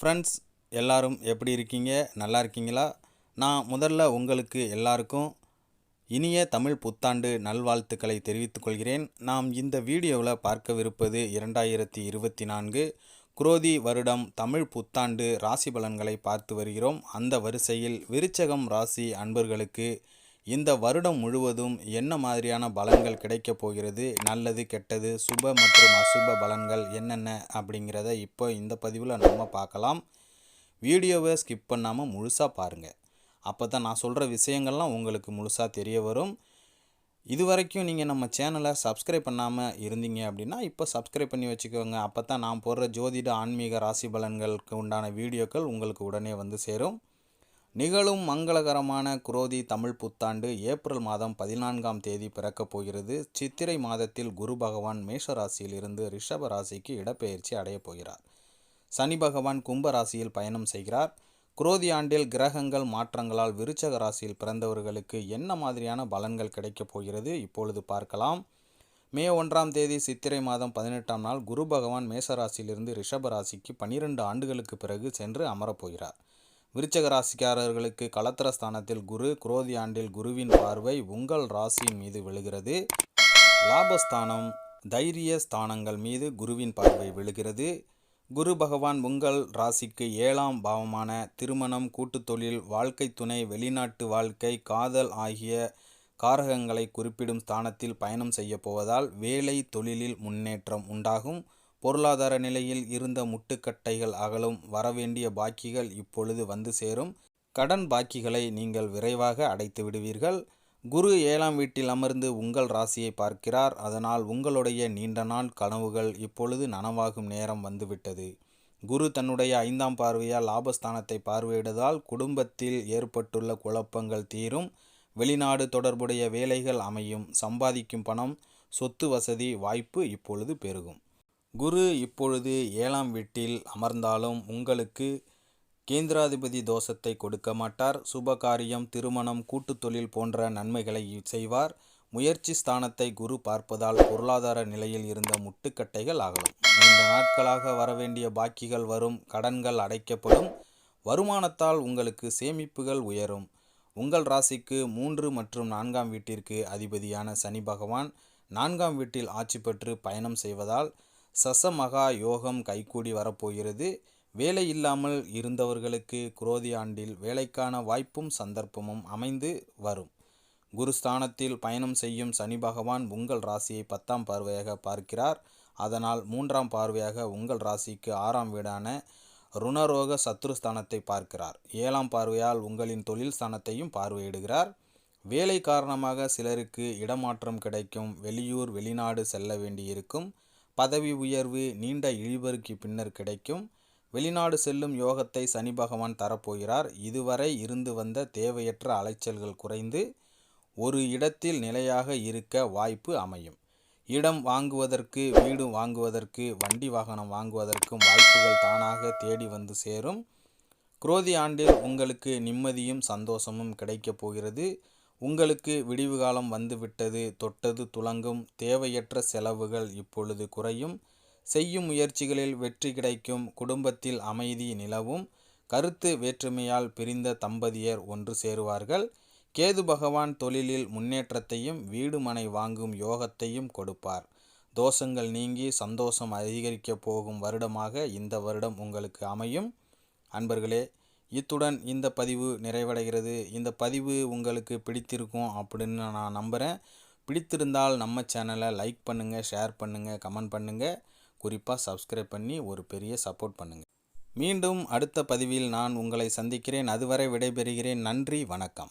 Friends எல்லாரும் எப்படி இருக்கீங்க? நல்லா இருக்கீங்களா? நான் முதல்ல உங்களுக்கு எல்லாருக்கும் இனிய தமிழ் புத்தாண்டு நல்வாழ்த்துக்களை தெரிவித்துக் கொள்கிறேன். நாம் இந்த வீடியோவில் பார்க்கவிருப்பது இரண்டாயிரத்தி இருபத்தி நான்கு குரோதி வருடம் தமிழ் புத்தாண்டு ராசி பலன்களை பார்த்து வருகிறோம். அந்த வரிசையில் விருச்சகம் ராசி அன்பர்களுக்கு இந்த வருடம் முழுவதும் என்ன மாதிரியான பலன்கள் கிடைக்க போகிறது? நல்லது கெட்டது சுப மற்றும் அசுப பலன்கள் என்னென்ன அப்படிங்கிறத இப்போ இந்த பதிவில் நம்ம பார்க்கலாம். வீடியோவை ஸ்கிப் பண்ணாமல் முழுசாக பாருங்கள் அப்போ தான் நான் சொல்கிற விஷயங்கள்லாம் உங்களுக்கு முழுசாக தெரிய வரும். இது வரைக்கும் நீங்கள் நம்ம சேனலை சப்ஸ்கிரைப் பண்ணாமல் இருந்தீங்க அப்படின்னா இப்போ சப்ஸ்கிரைப் பண்ணி வச்சுக்கோங்க. அப்போ தான் நான் போடுற ஜோதிட ஆன்மீக ராசி பலன்களுக்கு உண்டான வீடியோக்கள் உங்களுக்கு உடனே வந்து சேரும். நிகழும் மங்களகரமான குரோதி தமிழ் புத்தாண்டு ஏப்ரல் மாதம் பதினான்காம் தேதி பிறக்கப் போகிறது. சித்திரை மாதத்தில் குரு பகவான் மேஷ ராசியிலிருந்து ரிஷப ராசிக்கு இடப்பெயர்ச்சி அடையப் போகிறார். சனி பகவான் கும்ப ராசியில் பயணம் செய்கிறார். குரோதி ஆண்டில் கிரகங்கள் மாற்றங்களால் விருச்சக ராசியில் பிறந்தவர்களுக்கு என்ன மாதிரியான பலன்கள் கிடைக்கப் போகிறது? இப்பொழுது பார்க்கலாம். மே ஒன்றாம் தேதி சித்திரை மாதம் பதினெட்டாம் நாள் குரு பகவான் மேச ராசியிலிருந்து ரிஷப ராசிக்கு பனிரெண்டு ஆண்டுகளுக்கு பிறகு சென்று அமரப்போகிறார் விருச்சக ராசிக்காரர்களுக்கு களத்திர ஸ்தானத்தில் குரு குரோதி ஆண்டில் குருவின் பார்வை உங்கள் ராசியின் மீது விழுகிறது. லாபஸ்தானம் தைரிய ஸ்தானங்கள் மீது குருவின் பார்வை விழுகிறது. குரு பகவான் உங்கள் ராசிக்கு ஏழாம் பாவமான திருமணம் கூட்டுத்தொழில் வாழ்க்கை துணை வெளிநாட்டு வாழ்க்கை காதல் ஆகிய காரகங்களை குறிப்பிடும் ஸ்தானத்தில் பயணம் செய்ய போவதால் வேலை தொழிலில் முன்னேற்றம் உண்டாகும். பொருளாதார நிலையில் இருந்த முட்டுக்கட்டைகள் அகலும். வரவேண்டிய பாக்கிகள் இப்பொழுது வந்து சேரும். கடன் பாக்கிகளை நீங்கள் விரைவாக அடைத்து விடுவீர்கள். குரு ஏழாம் வீட்டில் அமர்ந்து உங்கள் ராசியை பார்க்கிறார். அதனால் உங்களுடைய நீண்ட நாள் கனவுகள் இப்பொழுது நனவாகும் நேரம் வந்துவிட்டது. குரு தன்னுடைய ஐந்தாம் பார்வையால் லாபஸ்தானத்தை பார்வையிடுவதால் குடும்பத்தில் ஏற்பட்டுள்ள குழப்பங்கள் தீரும். வெளிநாடு தொடர்புடைய வேலைகள் அமையும். சம்பாதிக்கும் பணம் சொத்து வசதி வாய்ப்பு இப்பொழுது பெருகும். குரு இப்பொழுது ஏழாம் வீட்டில் அமர்ந்தாலும் உங்களுக்கு கேந்திராதிபதி தோஷத்தை கொடுக்க மாட்டார். சுபகாரியம் திருமணம் கூட்டுத் தொழில் போன்ற நன்மைகளை செய்வார். முயற்சி ஸ்தானத்தை குரு பார்ப்பதால் பொருளாதார நிலையில் இருந்த முட்டுக்கட்டைகள் ஆகலாம் நீண்ட நாட்களாக வரவேண்டிய பாக்கிகள் வரும். கடன்கள் அடைக்கப்படும். வருமானத்தால் உங்களுக்கு சேமிப்புகள் உயரும். உங்கள் ராசிக்கு மூன்று மற்றும் நான்காம் வீட்டிற்கு அதிபதியான சனி பகவான் நான்காம் வீட்டில் ஆட்சி பெற்று பயணம் செய்வதால் சசமகா யோகம் கைகூடி வரப்போகிறது. வேலை இல்லாமல் இருந்தவர்களுக்கு குரோதி ஆண்டில் வேலைக்கான வாய்ப்பும் சந்தர்ப்பமும் அமைந்து வரும். குருஸ்தானத்தில் பயணம் செய்யும் சனி பகவான் உங்கள் ராசியை பத்தாம் பார்வையாக பார்க்கிறார். அதனால் மூன்றாம் பார்வையாக உங்கள் ராசிக்கு ஆறாம் வீடான ருணரோக சத்ருஸ்தானத்தை பார்க்கிறார். ஏழாம் பார்வையால் உங்களின் தொழில் ஸ்தானத்தையும் பார்வையிடுகிறார். வேலை காரணமாக சிலருக்கு இடமாற்றம் கிடைக்கும். வெளியூர் வெளிநாடு செல்ல வேண்டியிருக்கும். பதவி உயர்வு நீண்ட இழிபருக்கு பின்னர் கிடைக்கும். வெளிநாடு செல்லும் யோகத்தை சனி பகவான் தரப்போகிறார். இதுவரை இருந்து வந்த தேவையற்ற அலைச்சல்கள் குறைந்து ஒரு இடத்தில் நிலையாக இருக்க வாய்ப்பு அமையும். இடம் வாங்குவதற்கு வீடு வாங்குவதற்கு வண்டி வாகனம் வாங்குவதற்கும் வாய்ப்புகள் தானாக தேடி வந்து சேரும். குரோதி ஆண்டில் உங்களுக்கு நிம்மதியும் சந்தோஷமும் கிடைக்கப் போகிறது. உங்களுக்கு விடிவு காலம் வந்துவிட்டது தொட்டது துலங்கும் தேவையற்ற செலவுகள் இப்பொழுது குறையும். செய்யும் முயற்சிகளில் வெற்றி கிடைக்கும் குடும்பத்தில் அமைதி நிலவும். கருத்து வேற்றுமையால் பிரிந்த தம்பதியர் ஒன்று சேருவார்கள். கேது பகவான் தொழிலில் முன்னேற்றத்தையும் வீடு மனை வாங்கும் யோகத்தையும் கொடுப்பார். தோஷங்கள் நீங்கி சந்தோஷம் அதிகரிக்கப் போகும் வருடமாக இந்த வருடம் உங்களுக்கு அமையும். அன்பர்களே இத்துடன் இந்த பதிவு நிறைவடைகிறது. இந்த பதிவு உங்களுக்கு பிடித்திருக்கும் அப்படின்னு நான் நம்புகிறேன் பிடித்திருந்தால் நம்ம சேனலை லைக் பண்ணுங்கள் ஷேர் பண்ணுங்கள் கமெண்ட் பண்ணுங்கள் குறிப்பாக சப்ஸ்கிரைப் பண்ணி ஒரு பெரிய சப்போர்ட் பண்ணுங்கள் மீண்டும் அடுத்த பதிவில் நான் உங்களை சந்திக்கிறேன். அதுவரை விடைபெறுகிறேன். நன்றி வணக்கம்.